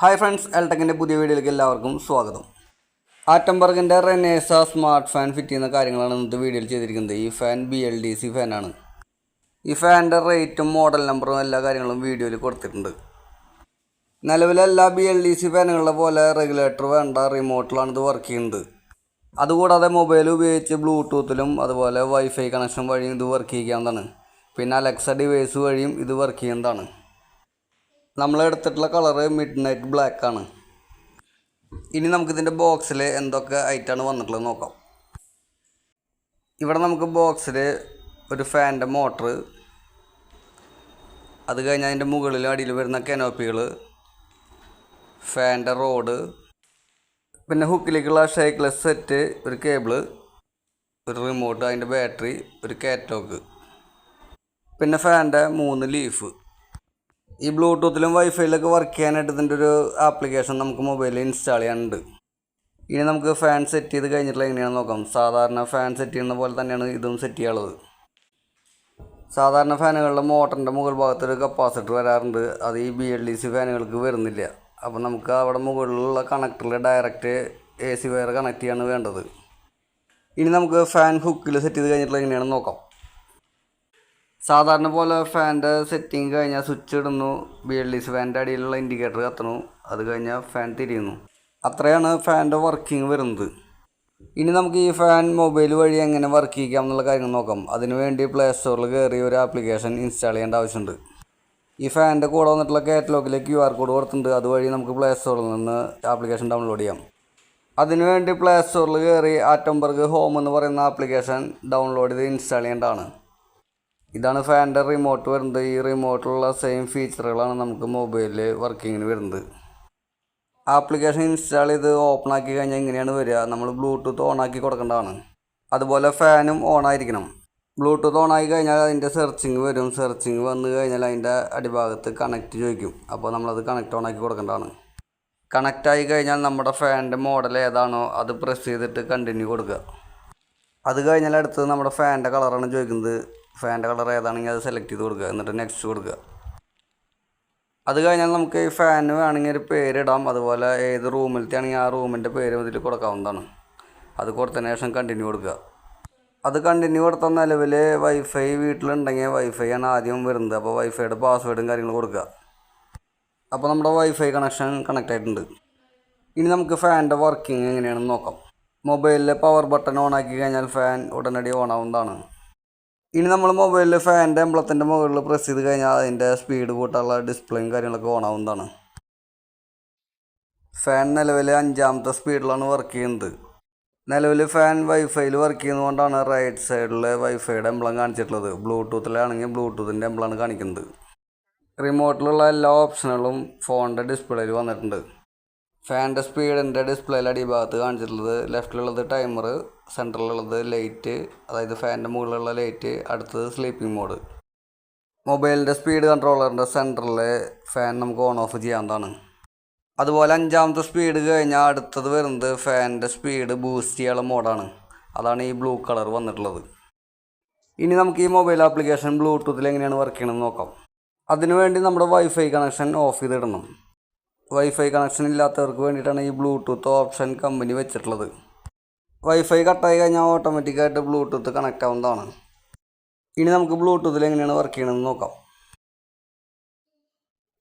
Hi friends എൽടെക്കിന്റെ പുതിയ വീഡിയോയിലേക്ക് എല്ലാവർക്കും സ്വാഗതം. ആറ്റംബർഗിന്റെ റെനേസ സ്മാർട്ട് ഫാൻ ഫിറ്റ് ചെയ്യുന്ന കാര്യങ്ങളാണ് ഇന്നത്തെ വീഡിയോയിൽ ചെയ്തിരിക്കുന്നത്. ഈ fan B L D C ഫാനാണ് ഈ ഫാനിന്റെ റേറ്റും മോഡൽ നമ്പറും എല്ലാ കാര്യങ്ങളും വീഡിയോയിൽ കൊടുത്തിട്ടുണ്ട്. നിലവിലെ എല്ലാ ബി എൽ ഡി സി ഫാനുകളെ പോലെ റെഗുലേറ്റർ വേണ്ട റിമോട്ടിലാണ് ഇത് വർക്ക് ചെയ്യുന്നത്. അതുകൂടാതെ മൊബൈൽ ഉപയോഗിച്ച് ബ്ലൂടൂത്തിലും അതുപോലെ വൈഫൈ കണക്ഷൻ വഴിയും ഇത് വർക്ക് ചെയ്യാവുന്നതാണ് പിന്നെ അലക്സ ഡിവൈസ് വഴിയും ഇത് വർക്ക് ചെയ്യുന്നതാണ്. നമ്മൾ എടുത്തിട്ടുള്ള കളറ് മിഡ് നൈറ്റ് ബ്ലാക്ക് ആണ്. ഇനി നമുക്കിതിന്റെ ബോക്സിൽ എന്തൊക്കെ ഐറ്റാണ് വന്നിട്ടുള്ളത് നോക്കാം. ഇവിടെ നമുക്ക് ബോക്സിൽ ഒരു ഫാനിന്റെ മോട്ടർ അത് കഴിഞ്ഞ് അതിന്റെ മുകളിലും അടിയിൽ വരുന്ന കെനോപ്പികൾ ഫാനിന്റെ റോഡ് പിന്നെ ഹുക്കിലേക്കുള്ള ഷേക്ക്ലെസ് സെറ്റ് ഒരു കേബിൾ ഒരു റിമോട്ട് അതിന്റെ ബാറ്ററി ഒരു കാറ്റോക്ക് പിന്നെ ഫാനിന്റെ മൂന്ന് ലീഫ് ഈ ബ്ലൂടൂത്തിലും വൈഫൈയിലൊക്കെ വർക്ക് ചെയ്യാനായിട്ട് ഇതിന്റെ ഒരു ആപ്ലിക്കേഷൻ നമുക്ക് മൊബൈലിൽ ഇൻസ്റ്റാൾ ചെയ്യാനുണ്ട്. ഇനി നമുക്ക് ഫാൻ സെറ്റ് ചെയ്ത് കഴിഞ്ഞിട്ടുള്ള എങ്ങനെയാണെന്ന് നോക്കാം. സാധാരണ ഫാൻ സെറ്റ് ചെയ്യുന്ന പോലെ തന്നെയാണ് ഇതും സെറ്റ് ചെയ്യാനുള്ളത്. സാധാരണ ഫാനുകളുടെ മോട്ടറിന്റെ മുകൾ ഭാഗത്തൊരു കപ്പാസിറ്റർ വരാറുണ്ട്. അത് ഈ ബി എൽ ഡി സി ഫാനുകൾക്ക് വരുന്നില്ല. അപ്പോൾ നമുക്ക് അവിടെ മുകളിലുള്ള കണക്ടറിൽ direct A C wire connect ചെയ്യാണ് വേണ്ടത്. ഇനി നമുക്ക് ഫാൻ ഹുക്കിൽ സെറ്റ് ചെയ്ത് കഴിഞ്ഞിട്ടുള്ള എങ്ങനെയാണെന്ന് നോക്കാം. സാധാരണ പോലെ ഫാന്റെ സെറ്റിംഗ് കഴിഞ്ഞാൽ സ്വിച്ച് ഇടുന്നു. ബി എൽ ഡി സി ഫാന്റെ അടിയിലുള്ള ഇൻഡിക്കേറ്റർ കത്തണു. അത് കഴിഞ്ഞാൽ ഫാൻ തിരിയുന്നു. അത്രയാണ് ഫാന്റെ വർക്കിംഗ് വരുന്നത്. ഇനി നമുക്ക് ഈ ഫാൻ മൊബൈൽ വഴി എങ്ങനെ വർക്ക് ചെയ്യിക്കാം എന്നുള്ള കാര്യങ്ങൾ നോക്കാം. അതിനുവേണ്ടി പ്ലേ സ്റ്റോറിൽ കയറി ഒരു ആപ്ലിക്കേഷൻ ഇൻസ്റ്റാൾ ചെയ്യേണ്ട ആവശ്യമുണ്ട്. ഈ ഫാനിന്റെ കൂടെ വന്നിട്ടുള്ള കാറ്റലോഗിൽ ക്യു ആർ കോഡ് കൊടുത്തിട്ടുണ്ട്. അതുവഴി നമുക്ക് പ്ലേ സ്റ്റോറിൽ നിന്ന് ആപ്ലിക്കേഷൻ ഡൗൺലോഡ് ചെയ്യാം. അതിനുവേണ്ടി പ്ലേ സ്റ്റോറിൽ കയറി ആറ്റംബർഗ് ഹോം എന്ന് പറയുന്ന ആപ്ലിക്കേഷൻ ഡൗൺലോഡ് ചെയ്ത് ഇൻസ്റ്റാൾ ചെയ്യേണ്ടതാണ്. ഇതാണ് ഫാനിന്റെ റിമോട്ട് വരുന്നത്. ഈ റിമോട്ടിലുള്ള സെയിം ഫീച്ചറുകളാണ് നമുക്ക് മൊബൈലിൽ വർക്കിങ്ങിന് വരുന്നത്. ആപ്ലിക്കേഷൻ ഇൻസ്റ്റാൾ ചെയ്ത് ഓപ്പൺ ആക്കി കഴിഞ്ഞാൽ എങ്ങനെയാണ് വരിക. നമ്മൾ ബ്ലൂടൂത്ത് ഓൺ ആക്കി കൊടുക്കേണ്ടതാണ്. അതുപോലെ ഫാനും ഓൺ ആയിരിക്കണം. ബ്ലൂടൂത്ത് ഓൺ ആയി കഴിഞ്ഞാൽ അതിന്റെ സെർച്ചിങ് വരും. സെർച്ചിങ് വന്നു കഴിഞ്ഞാൽ അതിന്റെ അടിഭാഗത്ത് കണക്റ്റ് ചോദിക്കും. അപ്പോൾ നമ്മളത് കണക്റ്റ് ഓൺ ആക്കി കൊടുക്കേണ്ടതാണ്. കണക്റ്റ് ആയി കഴിഞ്ഞാൽ നമ്മുടെ ഫാനിന്റെ മോഡൽ ഏതാണോ അത് പ്രസ് ചെയ്തിട്ട് കണ്ടിന്യൂ കൊടുക്കുക. അത് കഴിഞ്ഞാൽ അടുത്തത് നമ്മുടെ ഫാനിന്റെ കളറാണ് ചോദിക്കുന്നത്. ഫാനിന്റെ കളർ ഏതാണെങ്കിൽ അത് സെലക്ട് ചെയ്ത് കൊടുക്കുക. എന്നിട്ട് നെക്സ്റ്റ് കൊടുക്കുക. അത് കഴിഞ്ഞാൽ നമുക്ക് ഈ ഫാന് വേണമെങ്കിൽ ഒരു പേരിടാം. അതുപോലെ ഏത് റൂമിലത്തെ ആണെങ്കിൽ ആ റൂമിന്റെ പേര് ഇതിൽ കൊടുക്കാവുന്നതാണ്. അത് കൊടുത്തതിന് ശേഷം കണ്ടിന്യൂ കൊടുക്കുക. അത് കണ്ടിന്യൂ കൊടുത്ത നിലവിൽ വൈഫൈ വീട്ടിലുണ്ടെങ്കിൽ വൈഫൈ ആണ് ആദ്യം വരുന്നത്. അപ്പോൾ വൈഫൈയുടെ പാസ്വേഡും കാര്യങ്ങളും കൊടുക്കുക. അപ്പോൾ നമ്മുടെ വൈഫൈ കണക്ഷൻ കണക്റ്റ് ആയിട്ടുണ്ട്. ഇനി നമുക്ക് ഫാനിന്റെ വർക്കിംഗ് എങ്ങനെയാണെന്ന് നോക്കാം. മൊബൈലിലെ പവർ ബട്ടൺ ഓൺ ആക്കി കഴിഞ്ഞാൽ ഫാൻ ഉടനടി ഓൺ ആവുന്നതാണ്. ഇനി നമ്മൾ മൊബൈലിൽ ഫാനിന്റെ എംബ്ലത്തിന്റെ മുകളിൽ പ്രസ് ചെയ്ത് കഴിഞ്ഞാൽ അതിന്റെ സ്പീഡ് കൂട്ടാനുള്ള ഡിസ്പ്ലേയും കാര്യങ്ങളൊക്കെ ഓൺ ആവുന്നതാണ്. ഫാൻ നിലവിൽ അഞ്ചാമത്തെ സ്പീഡിലാണ് വർക്ക് ചെയ്യുന്നത്. നിലവിൽ ഫാൻ വൈഫൈയിൽ വർക്ക് ചെയ്യുന്നതുകൊണ്ടാണ് റൈറ്റ് സൈഡിൽ വൈഫൈയുടെ എംബ്ലം കാണിച്ചിട്ടുള്ളത്. ബ്ലൂടൂത്തിലാണെങ്കിൽ ബ്ലൂടൂത്തിന്റെ എംബ്ലമാണ് കാണിക്കുന്നത്. റിമോട്ടിലുള്ള എല്ലാ ഓപ്ഷനുകളും ഫോണിന്റെ ഡിസ്പ്ലേയിൽ വന്നിട്ടുണ്ട്. ഫാനിന്റെ സ്പീഡിന്റെ ഡിസ്പ്ലേയിൽ അടിഭാഗത്ത് കാണിച്ചിട്ടുള്ളത് ലെഫ്റ്റിലുള്ളത് ടൈമർ സെന്ററിലുള്ളത് ലൈറ്റ് അതായത് ഫാന്റെ മുകളിലുള്ള ലൈറ്റ് അടുത്തത് സ്ലീപ്പിംഗ് മോഡ്. മൊബൈലിന്റെ സ്പീഡ് കൺട്രോളറിന്റെ സെന്ററിൽ ഫാൻ നമുക്ക് ഓൺ ഓഫ് ചെയ്യാവുന്നതാണ്. അതുപോലെ അഞ്ചാമത്തെ സ്പീഡ് കഴിഞ്ഞാൽ അടുത്തത് വരുന്നത് ഫാനിന്റെ സ്പീഡ് ബൂസ്റ്റ് ചെയ്യാനുള്ള മോഡാണ്. അതാണ് ഈ ബ്ലൂ കളർ വന്നിട്ടുള്ളത്. ഇനി നമുക്ക് ഈ മൊബൈൽ ആപ്ലിക്കേഷൻ ബ്ലൂടൂത്തിൽ എങ്ങനെയാണ് വർക്ക് ചെയ്യണമെന്ന് നോക്കാം. അതിനുവേണ്ടി നമ്മുടെ വൈഫൈ കണക്ഷൻ ഓഫ് ചെയ്തിടണം. വൈഫൈ കണക്ഷൻ ഇല്ലാത്തവർക്ക് വേണ്ടിയിട്ടാണ് ഈ ബ്ലൂടൂത്ത് ഓപ്ഷൻ കമ്പനി വെച്ചിട്ടുള്ളത്. വൈഫൈ കട്ടായി കഴിഞ്ഞാൽ ഓട്ടോമാറ്റിക്കായിട്ട് ബ്ലൂടൂത്ത് കണക്ട് ആവുന്നതാണ്. ഇനി നമുക്ക് ബ്ലൂടൂത്തിൽ എങ്ങനെയാണ് വർക്ക് ചെയ്യണമെന്ന് നോക്കാം.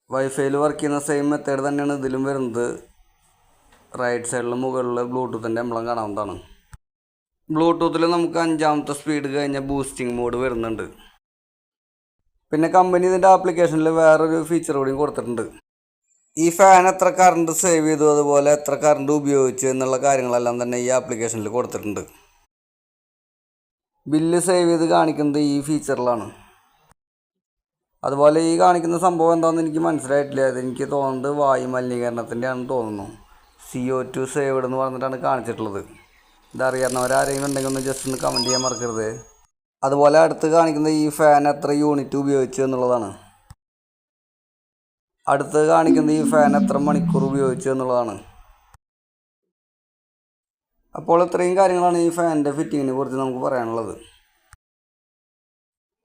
വൈഫൈയിൽ വർക്ക് ചെയ്യുന്ന സെയിം മെത്തേഡ് തന്നെയാണ് ഇതിലും വരുന്നത്. റൈറ്റ് സൈഡിൽ മുകളിൽ ബ്ലൂടൂത്തിന്റെ എംബ്ലം കാണാവുന്നതാണ്. ബ്ലൂടൂത്തിൽ നമുക്ക് അഞ്ചാമത്തെ സ്പീഡ് കഴിഞ്ഞ ബൂസ്റ്റിംഗ് മോഡ് വരുന്നുണ്ട്. പിന്നെ കമ്പനി ഇതിന്റെ ആപ്ലിക്കേഷനിൽ വേറൊരു ഫീച്ചർ കൂടിയും കൊടുത്തിട്ടുണ്ട്. ഈ ഫാൻ എത്ര കറണ്ട് സേവ് ചെയ്തു അതുപോലെ എത്ര കറണ്ട് ഉപയോഗിച്ചു എന്നുള്ള കാര്യങ്ങളെല്ലാം തന്നെ ഈ ആപ്ലിക്കേഷനിൽ കൊടുത്തിട്ടുണ്ട്. ബില്ല് സേവ് ചെയ്ത് കാണിക്കുന്നത് ഈ ഫീച്ചറിലാണ് അതുപോലെ ഈ കാണിക്കുന്ന സംഭവം എന്താണെന്ന് എനിക്ക് മനസ്സിലായിട്ടില്ല. അത് എനിക്ക് തോന്നുന്നത് വായു മലിനീകരണത്തിന്റെ ആണെന്ന് തോന്നുന്നു. സി ഒ ടു സേവ്ഡ് എന്ന് പറഞ്ഞിട്ടാണ് കാണിച്ചിട്ടുള്ളത്. ഇതറിയാവുന്നവരാരെങ്കിലും ഉണ്ടെങ്കിൽ ഒന്ന് ജസ്റ്റ് ഒന്ന് കമന്റ് ചെയ്യാൻ മറക്കരുത്. അതുപോലെ അടുത്ത് കാണിക്കുന്ന ഈ ഫാൻ എത്ര യൂണിറ്റ് ഉപയോഗിച്ചു എന്നുള്ളതാണ്. അടുത്ത് കാണിക്കുന്നത് ഈ ഫാൻ എത്ര മണിക്കൂർ ഉപയോഗിച്ചു എന്നുള്ളതാണ്. അപ്പോൾ ഇത്രയും കാര്യങ്ങളാണ് ഈ ഫാനിന്റെ ഫിറ്റിങ്ങിനെ കുറിച്ച് നമുക്ക് പറയാനുള്ളത്.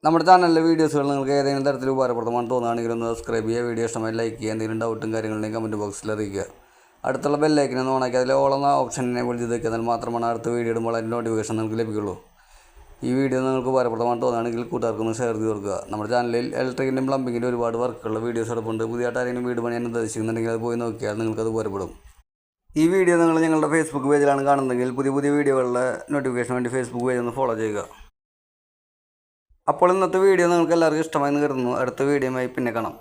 നമ്മുടെ ചാനലിലെ വീഡിയോസുകൾ നിങ്ങൾക്ക് ഏതെങ്കിലും തരത്തിൽ ഉപകാരപ്രദമാണ് തോന്നുകയാണെങ്കിൽ ഒന്ന് സബ്സ്ക്രൈബ് ചെയ്യുക വീഡിയോ ഇഷ്ടമായി ലൈക്ക് ചെയ്യുക എന്തെങ്കിലും ഡൗട്ടും കാര്യങ്ങളുണ്ടെങ്കിൽ കമന്റ് ബോക്സിൽ അറിയിക്കുക. അടുത്തുള്ള ബെല്ലൈക്കിനെ ഒന്ന് ഓണാക്കി അതിൽ എന്ന ഓപ്ഷനെ വിളിച്ച് നിൽക്കുന്നതിൽ മാത്രമാണ് അടുത്ത വീഡിയോ ഇടുമ്പോൾ അതിന്റെ നോട്ടിഫിക്കേഷൻ നിങ്ങൾക്ക് ലഭിക്കുള്ളൂ. ഈ വീഡിയോ നിങ്ങൾക്ക് ഉപകാരപ്രദമായിട്ട് തോന്നുകയാണെങ്കിൽ കൂട്ടുകാർക്കൊന്ന് ഷെയർ ചെയ്ത് കൊടുക്കുക. നമ്മുടെ ചാനലിൽ ഇലക്ട്രിക്കിന്റെയും പ്ലംബിങ്ങിന്റെ ഒരുപാട് വർക്കുള്ള വീഡിയോസ് എടുപ്പുണ്ട്. പുതിയതായിട്ട് ആരെങ്കിലും വീട് പണിയാൻ ഉദ്ദേശിക്കുന്നുണ്ടെങ്കിൽ അത് പോയി നോക്കിയാൽ നിങ്ങൾക്ക് അത് ഉപകാരപ്പെടും. ഈ വീഡിയോ നിങ്ങൾ ഞങ്ങളുടെ ഫേസ്ബുക്ക് പേജിലാണ് കാണുന്നതെങ്കിൽ പുതിയ പുതിയ വീഡിയോകളുടെ നോട്ടിഫിക്കേഷൻ വേണ്ടി ഫേസ്ബുക്ക് പേജ് ഒന്ന് ഫോളോ ചെയ്യുക. അപ്പോൾ ഇന്നത്തെ വീഡിയോ നിങ്ങൾക്ക് എല്ലാവർക്കും ഇഷ്ടമായി കരുതുന്നു. അടുത്ത വീഡിയോയുമായി പിന്നെ കാണാം.